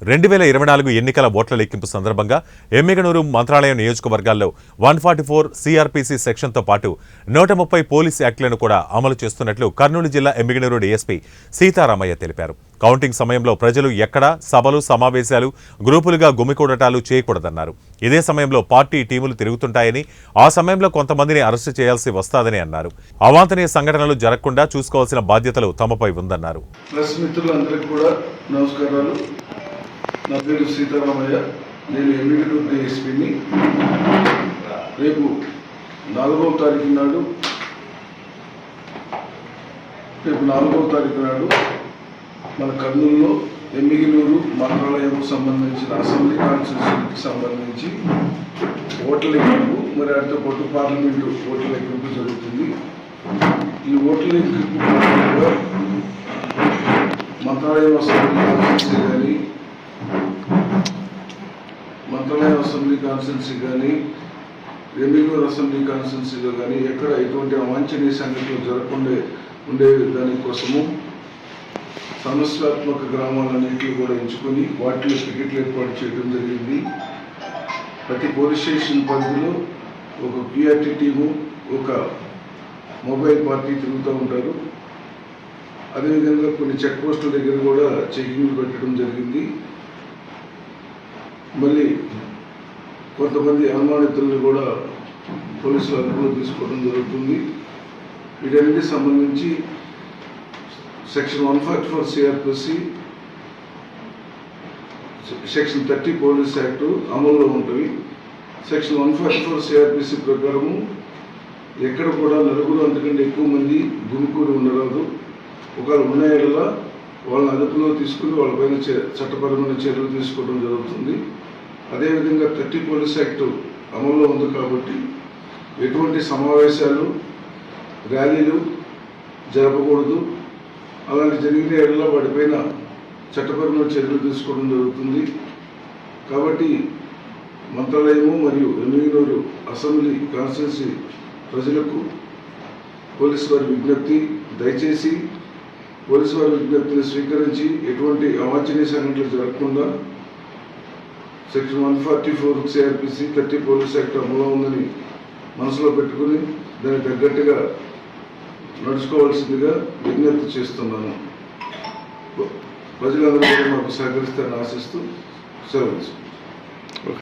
రెండు వేల ఇరవై నాలుగు ఎన్నికల ఓట్ల లెక్కింపు సందర్భంగా ఎమ్మిగనూరు మంత్రాలయం నియోజకవర్గాల్లో వన్ ఫార్టీ ఫోర్ సిఆర్పిసి సెక్షన్తో పాటు నూట ముప్పై పోలీస్ యాక్టులను కూడా అమలు చేస్తున్నట్లు కర్నూలు జిల్లా ఎమ్మిగనూరు డీఎస్పీ సీతారామయ్య తెలిపారు. కౌంటింగ్ సమయంలో ప్రజలు ఎక్కడా సభలు సమావేశాలు గ్రూపులుగా గుమికూడటాలు చేయకూడదన్నారు. ఇదే సమయంలో పార్టీ టీములు తిరుగుతుంటాయని ఆ సమయంలో కొంతమందిని అరెస్టు చేయాల్సి వస్తాదని అన్నారు. అవాంతనీయ సంఘటనలు జరగకుండా చూసుకోవాల్సిన బాధ్యతలు తమపై ఉందన్నారు. నా పేరు సీతారామయ్య. నేను ఎమ్మిగనూరు డిఎస్పిని రేపు నాలుగవ తారీఖు నాడు రేపు నాలుగవ తారీఖు నాడు మన కర్నూలులో ఎమ్మిగినూరు మంత్రాలయం సంబంధించిన అసెంబ్లీ కాన్స్టిట్యూషన్కి సంబంధించి ఓట్ల లెక్కింపు మరి వాటితో పాటు పార్లమెంటు ఓట్ల లెక్కింపు జరుగుతుంది. ఈ ఓట్ల లెక్కింపు మంత్రాలయం అసెంబ్లీ కాన్స్టిట్యూషన్ కానీ మంత్రాలయం అసెంబ్లీ కాన్స్టిట్యున్సీ కానీ రెమిగూర్ అసెంబ్లీ కాన్స్టిట్యున్సీలో కానీ ఎక్కడ ఎటువంటి అవాంఛనీయ సంఘటనలు జరగకుండా ఉండే దానికోసము సమస్యాత్మక గ్రామాలన్నింటినీ కూడా ఎంచుకొని వాటిలో టికెట్లు ఏర్పాటు చేయడం జరిగింది. ప్రతి పోలీస్ స్టేషన్ పరిధిలో ఒక పిఆర్టీ టీము ఒక మొబైల్ పార్టీ తిరుగుతూ ఉంటారు. అదేవిధంగా కొన్ని చెక్ పోస్టుల దగ్గర కూడా చెకింగ్లు పెట్టడం జరిగింది. మళ్ళీ కొంతమంది అనుమానితులను కూడా పోలీసులు అదుపులో తీసుకోవడం జరుగుతుంది. వీటన్నిటి సంబంధించి section one forty four CrPC section thirty police act అమల్లో ఉంటుంది. Section one forty four CrPC ప్రకారము ఎక్కడ కూడా నలుగురు అంతకంటే ఎక్కువ మంది గుమికూడి ఉండరాదు. ఒకవేళ ఉన్న వాళ్ళని అదుపులో తీసుకుని వాళ్ళపైన చట్టపరమైన చర్యలు తీసుకోవడం జరుగుతుంది. అదేవిధంగా థర్టీ పోలీస్ యాక్ట్ అమల్లో ఉంది కాబట్టి ఎటువంటి సమావేశాలు ర్యాలీలు జరపకూడదు. అలాంటి జరిగిన ఏడల వాటిపైన చట్టపరమైన చర్యలు తీసుకోవడం జరుగుతుంది. కాబట్టి మంత్రాలయము మరియు ఎమ్మిగనూరు అసెంబ్లీ కాన్స్టిట్యున్సీ ప్రజలకు పోలీసు వారి విజ్ఞప్తి దయచేసి పోలీసు వారి విజ్ఞప్తిని స్వీకరించి ఎటువంటి అవాంఛనీయ సంఘటనలు జరగకుండా section one forty four CrPC thirty police act అమలు ఉందని మనసులో పెట్టుకుని దానికి తగ్గట్టుగా నడుచుకోవాల్సిందిగా విజ్ఞప్తి చేస్తున్నాను. ప్రజలందరూ మాకు సహకరిస్తారని ఆశిస్తూ సెలవు